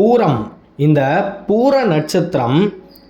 பூரம். இந்த பூர நட்சத்திரம்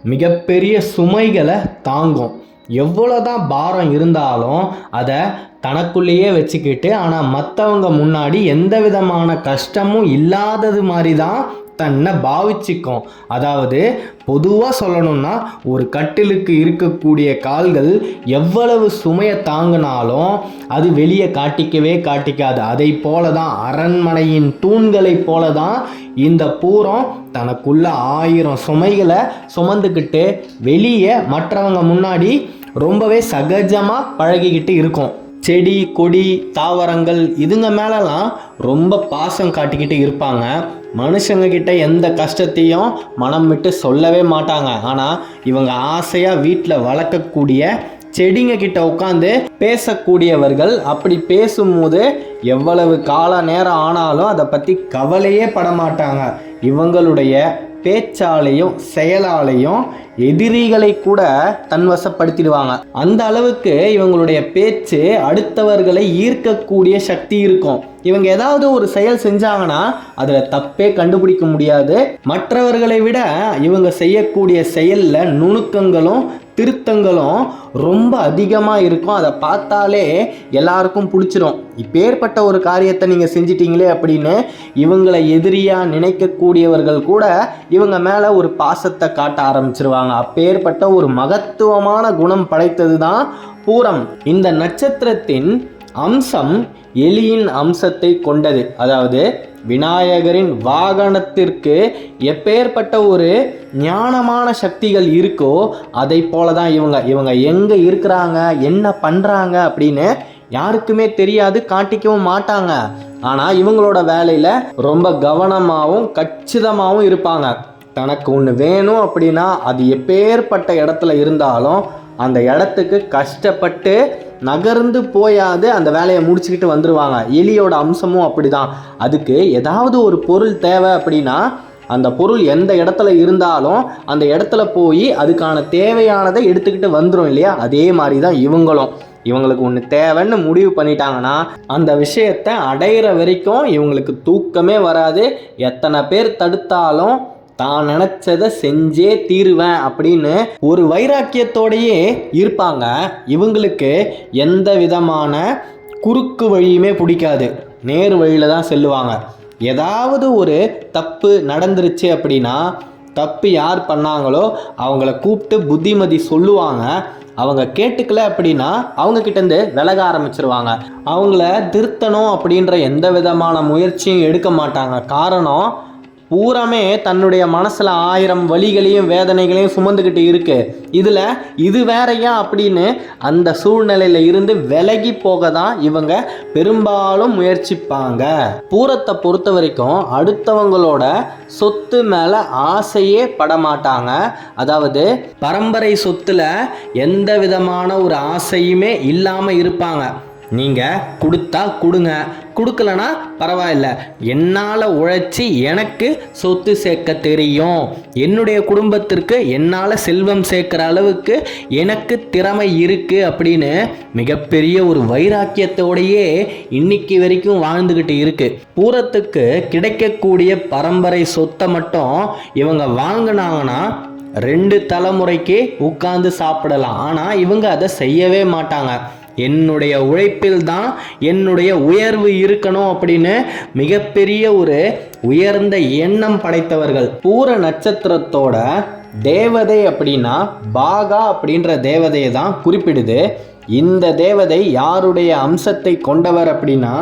மிகப்பெரிய சுமைகளை தாங்கும். எவ்வளோதான் பாரம் இருந்தாலும் அதை தனக்குள்ளேயே வச்சுக்கிட்டு ஆனால் மற்றவங்க முன்னாடி எந்த விதமான கஷ்டமும் இல்லாதது மாதிரி தான் தன்னை பாவிச்சிக்கும். அதாவது பொதுவாக சொல்லணும்னா ஒரு கட்டிலுக்கு இருக்கக்கூடிய கால்கள் எவ்வளவு சுமையை தாங்கினாலும் அது வெளியே காட்டிக்கவே காட்டிக்காது. அதை போல தான் அரண்மனையின் தூண்களைப் போல தான் இந்த பூரம் தனக்குள்ள ஆயிரம் சுமைகளை சுமந்துக்கிட்டு வெளியே மற்றவங்க முன்னாடி ரொம்பவே சகஜமாக பழகிக்கிட்டு இருக்கும். செடி கொடி தாவரங்கள் இதுங்க மேலெலாம் ரொம்ப பாசம் காட்டிக்கிட்டு இருப்பாங்க. மனுஷங்க கிட்ட எந்த கஷ்டத்தையும் மனம் விட்டு சொல்லவே மாட்டாங்க. ஆனால் இவங்க ஆசையாக வீட்டில் வளர்க்கக்கூடிய செடிங்க கிட்ட உட்காந்து பேசக்கூடியவர்கள் அப்படி பேசும்போது எவ்வளவு கால நேரம் ஆனாலும் அதை பற்றி கவலையே பட மாட்டாங்க. இவங்களுடைய பேச்சாலையும் செயலாலையும் எதிரிகளை கூட தன்வசப்படுத்திடுவாங்க. அந்த அளவுக்கு இவங்களுடைய பேச்சு அடுத்தவர்களை ஈர்க்கக்கூடிய சக்தி இருக்கும். இவங்க ஏதாவது ஒரு செயல் செஞ்சாங்கன்னா அதில் தப்பே கண்டுபிடிக்க முடியாது. மற்றவர்களை விட இவங்க செய்யக்கூடிய செயலில் நுணுக்கங்களும் திருத்தங்களும் ரொம்ப அதிகமாக இருக்கும். அதை பார்த்தாலே எல்லாருக்கும் பிடிச்சிரும். இப்பேற்பட்ட ஒரு காரியத்தை நீங்கள் செஞ்சிட்டீங்களே அப்படின்னு இவங்களை எதிரியாக நினைக்கக்கூடியவர்கள் கூட இவங்க மேலே ஒரு பாசத்தை காட்ட ஆரம்பிச்சிருவாங்க. அப்பேற்பட்ட ஒரு மகத்துவமான குணம் படைத்தது தான் பூரம். இந்த நட்சத்திரத்தின் அம்சம் எலியின் அம்சத்தை கொண்டது. அதாவது விநாயகரின் வாகனத்திற்கு எப்பேற்பட்ட ஒரு ஞானமான சக்திகள் இருக்கோ அதை போல தான் இவங்க இவங்க எங்கே இருக்கிறாங்க என்ன பண்ணுறாங்க அப்படின்னு யாருக்குமே தெரியாது காட்டிக்கவும் மாட்டாங்க. ஆனால் இவங்களோட வேலையில் ரொம்ப கவனமாகவும் கச்சிதமாகவும் இருப்பாங்க. தனக்கு ஒன்று வேணும் அப்படின்னா அது எப்பேற்பட்ட இடத்துல இருந்தாலும் அந்த இடத்துக்கு கஷ்டப்பட்டு நகர்ந்து போயாது அந்த வேலையை முடிச்சுக்கிட்டு வந்துடுவாங்க எலியோட அம்சமும் அப்படிதான். அதுக்கு ஏதாவது ஒரு பொருள் தேவை அப்படின்னா அந்த பொருள் எந்த இடத்துல இருந்தாலும் அந்த இடத்துல போய் அதுக்கான தேவையானதை எடுத்துக்கிட்டு வந்துடும் இல்லையா? அதே மாதிரி தான் இவங்களும். இவங்களுக்கு ஒன்று தேவைன்னு முடிவு பண்ணிட்டாங்கன்னா அந்த விஷயத்தை அடையிற வரைக்கும் இவங்களுக்கு தூக்கமே வராது. எத்தனை பேர் தடுத்தாலும் தான் நினச்சதை செஞ்சே தீருவேன் அப்படின்னு ஒரு வைராக்கியத்தோடையே இருப்பாங்க. இவங்களுக்கு எந்த விதமான குறுக்கு வழியுமே பிடிக்காது. நேர் வழியில் தான் செல்லுவாங்க. ஏதாவது ஒரு தப்பு நடந்துருச்சு அப்படின்னா தப்பு யார் பண்ணாங்களோ அவங்கள கூப்பிட்டு புத்திமதி சொல்லுவாங்க. அவங்க கேட்டுக்கல அப்படின்னா அவங்கக்கிட்டேருந்து விலக ஆரம்பிச்சிருவாங்க. அவங்கள திருத்தணும் அப்படின்ற எந்த விதமான முயற்சியும் எடுக்க மாட்டாங்க. காரணம் பூராமே தன்னுடைய மனசில் ஆயிரம் வழிகளையும் வேதனைகளையும் சுமந்துக்கிட்டு இருக்கு. இதில் இது வேறையா அப்படின்னு அந்த சூழ்நிலையில் இருந்து விலகி போக தான் இவங்க பெரும்பாலும் முயற்சிப்பாங்க. பூரத்தை பொறுத்த வரைக்கும் அடுத்தவங்களோட சொத்து மேலே ஆசையே படமாட்டாங்க. அதாவது பரம்பரை சொத்தில் எந்த விதமான ஒரு ஆசையுமே இல்லாமல் இருப்பாங்க. நீங்கள் கொடுத்தா கொடுங்க. கொடுக்கலனா பரவாயில்ல. என்னால் உழைச்சி எனக்கு சொத்து சேர்க்க தெரியும். என்னுடைய குடும்பத்திற்கு என்னால் செல்வம் சேர்க்குற அளவுக்கு எனக்கு திறமை இருக்குது அப்படின்னு மிகப்பெரிய ஒரு வைராக்கியத்தோடையே இன்னைக்கு வரைக்கும் வாழ்ந்துக்கிட்டு இருக்குது பூரத்துக்கு கிடைக்கக்கூடிய பரம்பரை சொத்தை மட்டும் இவங்க வாங்கினாங்கன்னா ரெண்டு தலைமுறைக்கு உட்கார்ந்து சாப்பிடலாம். ஆனால் இவங்க அதை செய்யவே மாட்டாங்க. என்னுடைய உழைப்பில் தான் என்னுடைய உயர்வு இருக்கணும் அப்படின்னு மிகப்பெரிய ஒரு உயர்ந்த எண்ணம் படைத்தவர்கள். பூர நட்சத்திரத்தோட தேவதை அப்படின்னா பாகா அப்படின்ற தேவதையை தான் குறிப்பிடுது. இந்த தேவதை யாருடைய அம்சத்தை கொண்டவர் அப்படின்னா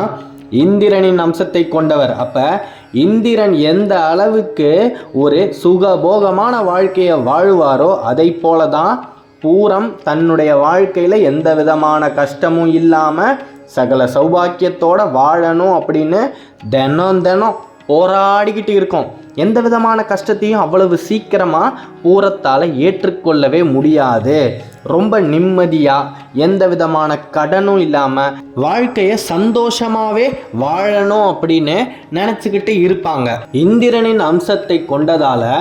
இந்திரனின் அம்சத்தை கொண்டவர். அப்ப இந்திரன் எந்த அளவுக்கு ஒரு சுகபோகமான வாழ்க்கையை வாழ்வாரோ அதை போல தான் பூரம் தன்னுடைய வாழ்க்கையில் எந்த விதமான கஷ்டமும் இல்லாமல் சகல சௌபாக்கியத்தோட வாழணும் அப்படின்னு தினம் தினம் போராடிக்கிட்டு இருக்கோம். எந்த விதமான கஷ்டத்தையும் அவ்வளவு சீக்கிரமாக பூரத்தால் ஏற்றுக்கொள்ளவே முடியாது. ரொம்ப நிம்மதியாக எந்த விதமான கடனும் இல்லாமல் வாழ்க்கையை சந்தோஷமாகவே வாழணும் அப்படின்னு நினச்சிக்கிட்டு இருப்பாங்க. இந்திரனின் அம்சத்தை கொண்டதால்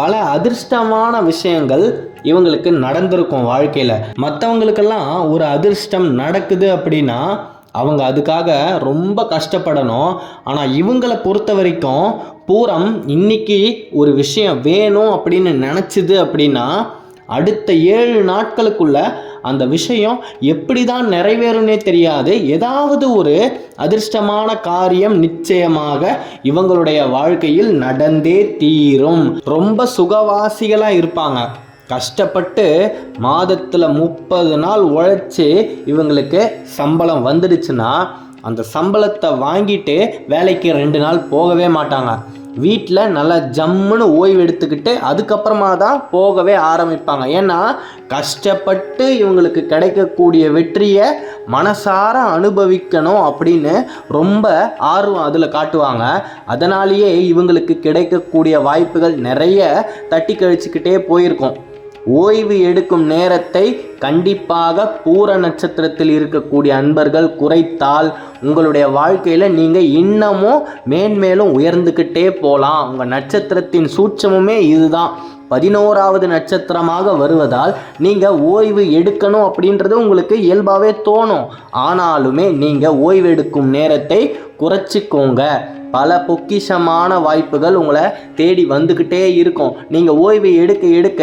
பல அதிர்ஷ்டமான விஷயங்கள் இவங்களுக்கு நடந்திருக்கும் வாழ்க்கையில். மற்றவங்களுக்கெல்லாம் ஒரு அதிர்ஷ்டம் நடக்குது அப்படின்னா அவங்க அதுக்காக ரொம்ப கஷ்டப்படணும். ஆனால் இவங்களை பொறுத்த வரைக்கும் பூரம் இன்னைக்கு ஒரு விஷயம் வேணும் அப்படின்னு நினச்சிது அப்படின்னா அடுத்த ஏழு நாட்களுக்குள்ள அந்த விஷயம் எப்படி தான் நிறைவேறும்னே தெரியாது. ஏதாவது ஒரு அதிர்ஷ்டமான காரியம் நிச்சயமாக இவங்களுடைய வாழ்க்கையில் நடந்தே தீரும். ரொம்ப சுகவாசிகளாக இருப்பாங்க. கஷ்டப்பட்டு மாதத்தில் முப்பது நாள் உழைச்சி இவங்களுக்கு சம்பளம் வந்துடுச்சுன்னா அந்த சம்பளத்தை வாங்கிட்டு வேலைக்கு ரெண்டு நாள் போகவே மாட்டாங்க. வீட்டில் நல்லா ஜம்முன்னு ஓய்வு எடுத்துக்கிட்டு அதுக்கப்புறமா தான் போகவே ஆரம்பிப்பாங்க. ஏன்னா கஷ்டப்பட்டு இவங்களுக்கு கிடைக்கக்கூடிய வெற்றியை மனசார அனுபவிக்கணும் அப்படின்னு ரொம்ப ஆர்வம் அதில் காட்டுவாங்க. அதனாலேயே இவங்களுக்கு கிடைக்கக்கூடிய வாய்ப்புகள் நிறைய தட்டி கழிச்சுக்கிட்டே போயிருக்கும். ஓய்வு எடுக்கும் நேரத்தை கண்டிப்பாக பூர நட்சத்திரத்தில் இருக்கக்கூடிய அன்பர்கள் குறைத்தால் உங்களுடைய வாழ்க்கையில் நீங்கள் இன்னமும் மேன்மேலும் உயர்ந்துக்கிட்டே போகலாம் உங்கள் நட்சத்திரத்தின் சூட்சமுமே இதுதான். பதினோராவது நட்சத்திரமாக வருவதால் நீங்கள் ஓய்வு எடுக்கணும் அப்படின்றது உங்களுக்கு இயல்பாகவே தோணும். ஆனாலுமே நீங்கள் ஓய்வு எடுக்கும் நேரத்தை குறைச்சிக்கோங்க. பல பொக்கிஷமான வாய்ப்புகள் உங்களை தேடி வந்துக்கிட்டே இருக்கும். நீங்கள் ஓய்வை எடுக்க எடுக்க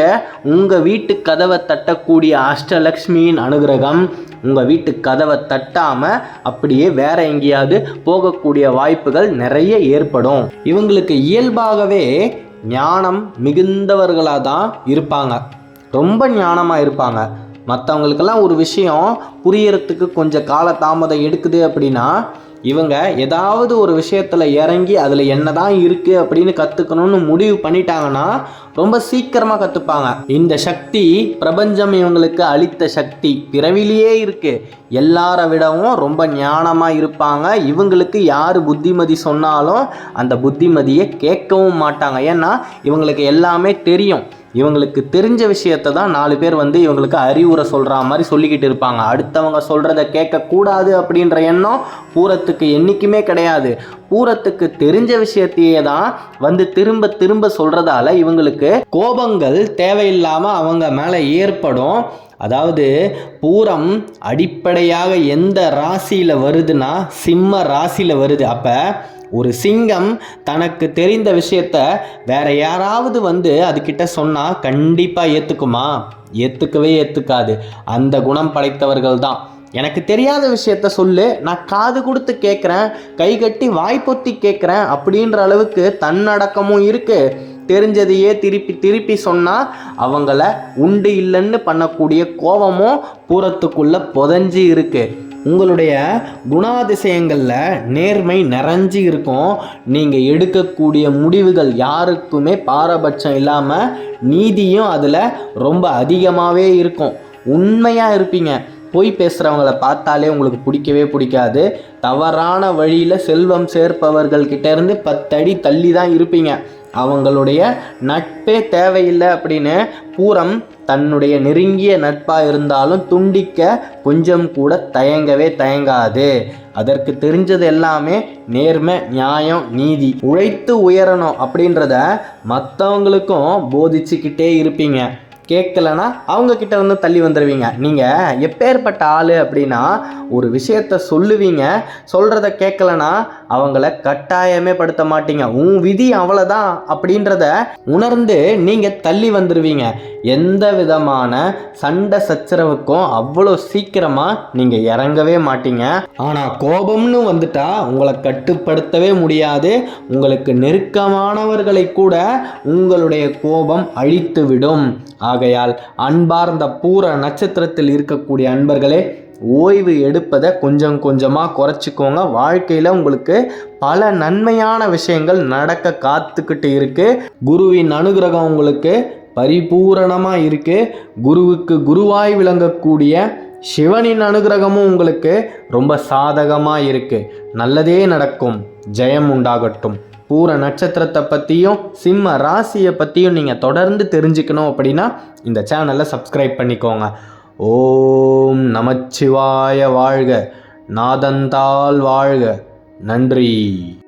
உங்கள் வீட்டு கதவை தட்டக்கூடிய அஷ்டலக்ஷ்மியின் அனுகிரகம் உங்கள் வீட்டு கதவை தட்டாமல் அப்படியே வேற எங்கேயாவது போகக்கூடிய வாய்ப்புகள் நிறைய ஏற்படும். இவங்களுக்கு இயல்பாகவே ஞானம் மிகுந்தவர்களாக தான் இருப்பாங்க. ரொம்ப ஞானமாக இருப்பாங்க. மற்றவங்களுக்கெல்லாம் ஒரு விஷயம் புரியறதுக்கு கொஞ்சம் கால தாமதம் எடுக்குது அப்படின்னா இவங்க ஏதாவது ஒரு விஷயத்தில் இறங்கி அதில் என்ன தான் இருக்குது அப்படின்னு கற்றுக்கணும்னு முடிவு பண்ணிட்டாங்கன்னா ரொம்ப சீக்கிரமாக கற்றுப்பாங்க இந்த சக்தி பிரபஞ்சம் இவங்களுக்கு அளித்த சக்தி. பிறவிலேயே இருக்குது எல்லாரை விடவும் ரொம்ப ஞானமாக இருப்பாங்க. இவங்களுக்கு யார் புத்திமதி சொன்னாலும் அந்த புத்திமதியை கேட்கவும் மாட்டாங்க. ஏன்னா இவங்களுக்கு எல்லாமே தெரியும். இவங்களுக்கு தெரிஞ்ச விஷயத்த தான் நாலு பேர் வந்து இவங்களுக்கு அறிவுரை சொல்கிற மாதிரி சொல்லிக்கிட்டு இருப்பாங்க. அடுத்தவங்க சொல்கிறத கேட்கக்கூடாது அப்படின்ற எண்ணம் பூரத்துக்கு என்றைக்குமே கிடையாது. பூரத்துக்கு தெரிஞ்ச விஷயத்தையே தான் வந்து திரும்ப திரும்ப சொல்கிறதால இவங்களுக்கு கோபங்கள் தேவையில்லாமல் அவங்க மேலே ஏற்படும். அதாவது பூரம் அடிப்படையாக எந்த ராசியில் வருதுன்னா சிம்ம ராசியில் வருது. அப்போ ஒரு சிங்கம் தனக்கு தெரிந்த விஷயத்த வேற யாராவது வந்து அதுக்கிட்ட சொன்னால் கண்டிப்பாக ஏற்றுக்குமா ஏற்றுக்கவே ஏற்றுக்காது அந்த குணம் படைத்தவர்கள் தான் எனக்கு தெரியாத விஷயத்த சொல்லு. நான் காது கொடுத்து கேட்குறேன் கை கட்டி வாய்ப்பொத்தி கேட்குறேன் அப்படின்ற அளவுக்கு தன்னடக்கமும் இருக்குது தெரிஞ்சதையே திருப்பி திருப்பி சொன்னால் அவங்கள உண்டு இல்லைன்னு பண்ணக்கூடிய கோபமும் பூரத்துக்குள்ளே புதஞ்சி இருக்குது உங்களுடைய குணாதிசயங்களில் நேர்மை நிறைஞ்சு இருக்கும். நீங்கள் எடுக்கக்கூடிய முடிவுகள் யாருக்குமே பாரபட்சம் இல்லாமல் நீதியும் அதில் ரொம்ப அதிகமாகவே இருக்கும். உண்மையாக இருப்பீங்க. பொய் பேசுகிறவங்கள பார்த்தாலே உங்களுக்கு பிடிக்கவே பிடிக்காது. தவறான வழியில் செல்வம் சேர்ப்பவர்கள்கிட்டேருந்து பத்தடி தள்ளி தான் இருப்பீங்க. அவங்களுடைய நட்பே தேவையில்லை அப்படின்னு பூரம் தன்னுடைய நெருங்கிய நட்பாக இருந்தாலும் துண்டிக்க கொஞ்சம் கூட தயங்கவே தயங்காது. அதற்கு தெரிஞ்சது எல்லாமே நேர்மை நியாயம் நீதி. உழைத்து உயரணும் அப்படின்றத மற்றவங்களுக்கும் போதிச்சுக்கிட்டே இருப்பீங்க. கேட்கலன்னா அவங்க கிட்ட வந்து தள்ளி வந்துடுவீங்க நீங்கள் எப்பேற்பட்ட ஆள் அப்படின்னா ஒரு விஷயத்த சொல்லுவீங்க. சொல்கிறத கேட்கலன்னா அவங்கள கட்டாயமே படுத்த மாட்டீங்க. உன் விதி அவ்வளோதான் அப்படின்றத உணர்ந்து நீங்கள் தள்ளி வந்துடுவீங்க எந்த விதமான சண்டை சச்சரவுக்கும் அவ்வளோ சீக்கிரமாக நீங்கள் இறங்கவே மாட்டீங்க. ஆனால் கோபம்னு வந்துட்டா உங்களை கட்டுப்படுத்தவே முடியாது. உங்களுக்கு நெருக்கமானவர்களை கூட உங்களுடைய கோபம் அழித்து விடும் ஆகையால் அன்பார்ந்த பூர நட்சத்திரத்தில் இருக்கக்கூடிய அன்பர்களே ஓய்வு எடுப்பதை கொஞ்சம் கொஞ்சமாக குறைச்சிக்கோங்க. வாழ்க்கையில் உங்களுக்கு பல நன்மையான விஷயங்கள் நடக்க காத்துக்கிட்டு இருக்குது குருவின் அனுகிரகம் உங்களுக்கு பரிபூரணமாக இருக்கு. குருவுக்கு குருவாய் விளங்கக்கூடிய சிவனின் அனுகிரகமும் உங்களுக்கு ரொம்ப சாதகமாக இருக்குது நல்லதே நடக்கும். ஜெயம் உண்டாகட்டும். பூர நட்சத்திரத்தை பற்றியும் சிம்ம ராசியை பற்றியும் நீங்கள் தொடர்ந்து தெரிஞ்சுக்கணும் அப்படின்னா இந்த சேனலை சப்ஸ்கிரைப் பண்ணிக்கோங்க. ஓம் நமச்சிவாய வாழ்க. நாதந்தால் வாழ்க. நன்றி.